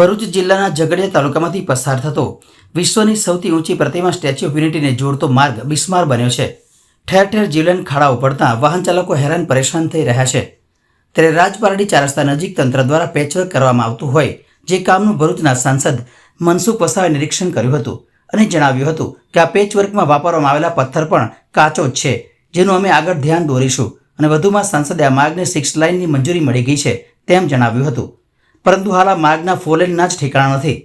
ભરૂચ જિલ્લાના ઝઘડિયા તાલુકામાંથી પસાર થતો વિશ્વની સૌથી ઊંચી પ્રતિમા સ્ટેચ્યુ ઓફ યુનિટીને જોડતો માર્ગ બિસ્માર બન્યો છે. ઠેર ઠેર જીવલેણ ખાડાઓ પડતા વાહન ચાલકો હેરાન પરેશાન થઈ રહ્યા છે. ત્યારે રાજપારડી ચાર રસ્તા નજીક તંત્ર દ્વારા પેચવર્ક કરવામાં આવતું હોય જે કામનું ભરૂચના સાંસદ મનસુખ વસાવે નિરીક્ષણ કર્યું હતું અને જણાવ્યું હતું કે આ પેચવર્કમાં વાપરવામાં આવેલા પથ્થર પણ કાચો જ છે, જેનું અમે આગળ ધ્યાન દોરીશું અને વધુમાં સાંસદે આ માર્ગને સિક્સ લાઇનની મંજૂરી મળી ગઈ છે તેમ જણાવ્યું હતું. પરંતુ હાલ આ માર્ગના ફોલેનના જ ઠેકાણા નથી.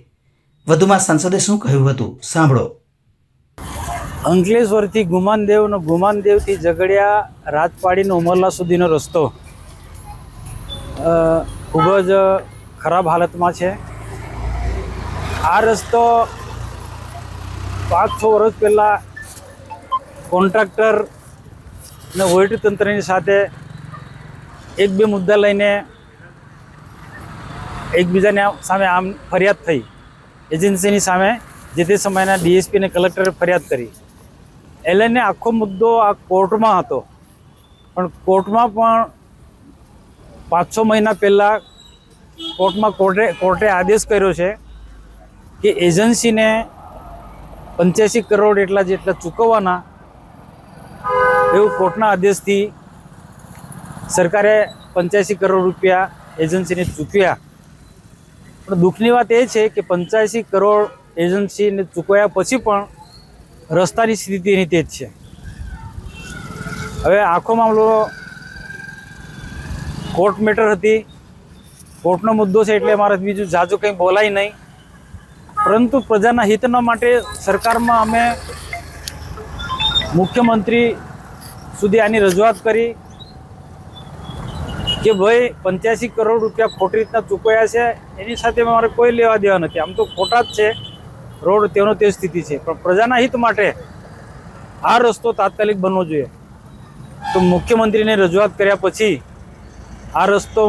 વધુમાં સંસદે શું કહ્યું હતું? સાંભળો. અંકલેશ્વરથી ગુમાનદેવનો ગુમાનદેવથી ઝઘડિયા રાજપાડીનો ઉમરલા સુધીનો રસ્તો ખૂબ જ ખરાબ હાલતમાં છે. આ રસ્તો પાંચ છ વર્ષ પહેલાં કોન્ટ્રાક્ટર અને વહીવટી તંત્રની સાથે એક બે મુદ્દા લઈને એકબીજાને સામે આમ ફરિયાદ થઈ. એજન્સીની સામે જે તે સમયના ડીએસપી અને કલેક્ટરે ફરિયાદ કરી. એ લઈને આખો મુદ્દો આ કોર્ટમાં હતો. પણ કોર્ટમાં પણ પાંચ છ મહિના પહેલાં કોર્ટમાં કોર્ટે કોર્ટે આદેશ કર્યો છે કે એજન્સીને પંચ્યાસી કરોડ એટલા જેટલા ચૂકવવાના એવું કોર્ટના આદેશથી સરકારે પંચ્યાસી કરોડ રૂપિયા એજન્સીને ચૂકવ્યા. પણ દુઃખની વાત એ છે કે પંચ્યાસી કરોડ એજન્સીને ચૂકવ્યા પછી પણ રસ્તાની સ્થિતિ એની તે જ છે. હવે આખો મામલો કોર્ટ મેટર હતી. કોર્ટનો મુદ્દો છે એટલે મારે બીજું જાજુ કંઈ બોલાય નહીં. પરંતુ પ્રજાના હિતના માટે સરકારમાં અમે મુખ્યમંત્રી સુધી આની રજૂઆત કરી. કે ભાઈ પંચ્યાસી કરોડ રૂપિયા ખોટી રીતના ચૂકવ્યા છે, એની સાથે મારે કોઈ લેવા દેવા નથી. આમ તો ખોટા જ છે. રોડ તેનો તે સ્થિતિ છે. પણ પ્રજાના હિત માટે આ રસ્તો તાત્કાલિક બનવો જોઈએ. તો મુખ્યમંત્રીને રજૂઆત કર્યા પછી આ રસ્તો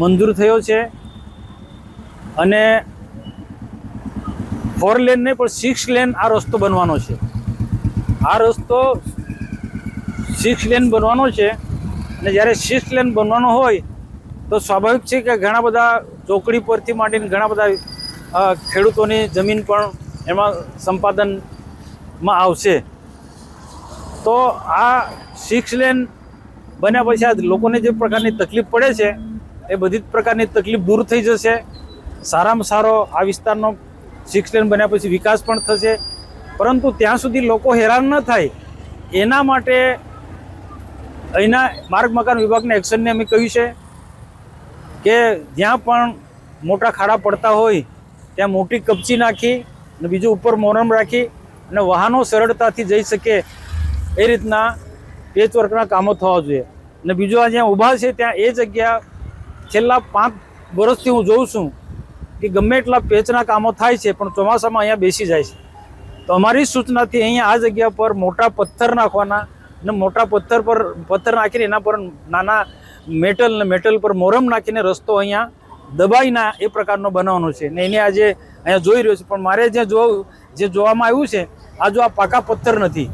મંજૂર થયો છે અને ફોર લેન નહીં, પણ સિક્સ લેન આ રસ્તો બનવાનો છે. આ રસ્તો સિક્સ લેન બનવાનો છે અને જ્યારે સિક્સ લેન બનવાનો હોય, તો સ્વાભાવિક છે કે ઘણા બધા ચોકડી પરથી માંડીને ઘણા બધા ખેડૂતોની જમીન પણ એમાં સંપાદનમાં આવશે. તો આ સિક્સ લેન બન્યા પછી આ લોકોને જે પ્રકારની તકલીફ પડે છે, એ બધી જ પ્રકારની તકલીફ દૂર થઈ જશે. સારામાં સારો આ વિસ્તારનો સિક્સ લેન બન્યા પછી વિકાસ પણ થશે. પરંતુ ત્યાં સુધી લોકો હેરાન ન થાય. એના માટે અહીંના માર્ગ મકાન વિભાગના એક્શનને અમે કહ્યું છે કે જ્યાં પણ મોટા ખાડા પડતા હોય, ત્યાં મોટી કપચી નાખી અને બીજું ઉપર મોરમ રાખી અને વાહનો સરળતાથી જઈ શકે એ રીતના પેચવર્કના કામો થવા જોઈએ. અને બીજું આ જ્યાં ઊભા છે, ત્યાં એ જગ્યા છેલ્લા પાંચ વર્ષથી હું જોઉં છું કે ગમે એટલા પેચના કામો થાય છે, પણ ચોમાસામાં અહીંયા બેસી જાય છે. તો અમારી સૂચનાથી અહીંયા આ જગ્યા પર મોટા પથ્થર નાખવાના અને મોટા પથ્થર પર, પથ્થર નાખીને એના પર નાના મેટલ ને મેટલ પર મોરમ નાખીને રસ્તો અહીંયા દબાઈના એ પ્રકારનો બનાવવાનો છે. ને એને આજે અહીંયા જોઈ રહ્યો છે, પણ મારે જે જોવું, જે જોવામાં આવ્યું છે, આ જો આ પાકા પથ્થર નથી.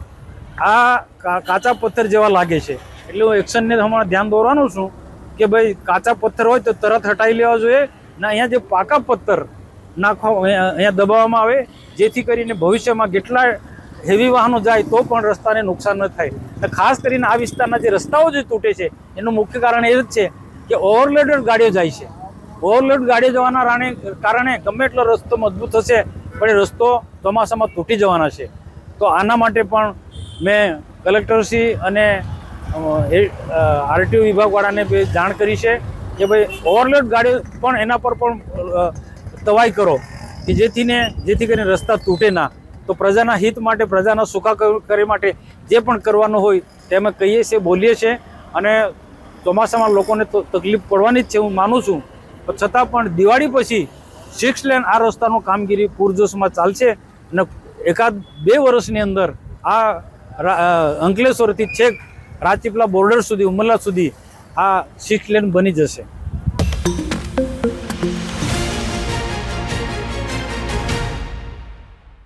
આ કાચા પથ્થર જેવા લાગે છે. એટલે હું એક્શનને હમણાં ધ્યાન દોરવાનું છું કે ભાઈ કાચા પથ્થર હોય તો તરત હટાવી લેવા જોઈએ, ને અહીંયા જે પાકા પથ્થર નાખવા અહીંયા દબાવવામાં આવે, જેથી કરીને ભવિષ્યમાં કેટલા હેવી વાહનો જાય તો પણ રસ્તાને નુકસાન ન થાય. અને ખાસ કરીને આ વિસ્તારના જે રસ્તાઓ જે તૂટે છે, એનું મુખ્ય કારણ એ જ છે કે ઓવરલોડેડ ગાડીઓ જાય છે. ઓવરલોડ ગાડીઓ જવાના રાણે, કારણે ગમે એટલો રસ્તો મજબૂત થશે, પણ એ રસ્તો ચોમાસામાં તૂટી જવાના છે. તો આના માટે પણ મેં કલેક્ટરશ્રી અને આરટીઓ વિભાગવાળાને જાણ કરી છે કે ભાઈ ઓવરલોડ ગાડીઓ પણ એના પર પણ તવાઈ કરો કે જેથી ને જેથી કરીને રસ્તા તૂટે ના. તો પ્રજાના હિત માટે, પ્રજાના સુખાકારી માટે જે પણ કરવાનું હોય તે અમે કહીએ છીએ, બોલીએ છીએ. અને ચોમાસામાં લોકોને તકલીફ પડવાની જ છે, હું માનું છું. પણ છતાં પણ દિવાળી પછી સિક્સ લેન આ રસ્તાનું કામગીરી પૂરજોશમાં ચાલશે અને એકાદ બે વર્ષની અંદર આ અંકલેશ્વરથી છેક રાજપીપલા બોર્ડર સુધી, ઉમરલા સુધી આ સિક્સ લેન બની જશે.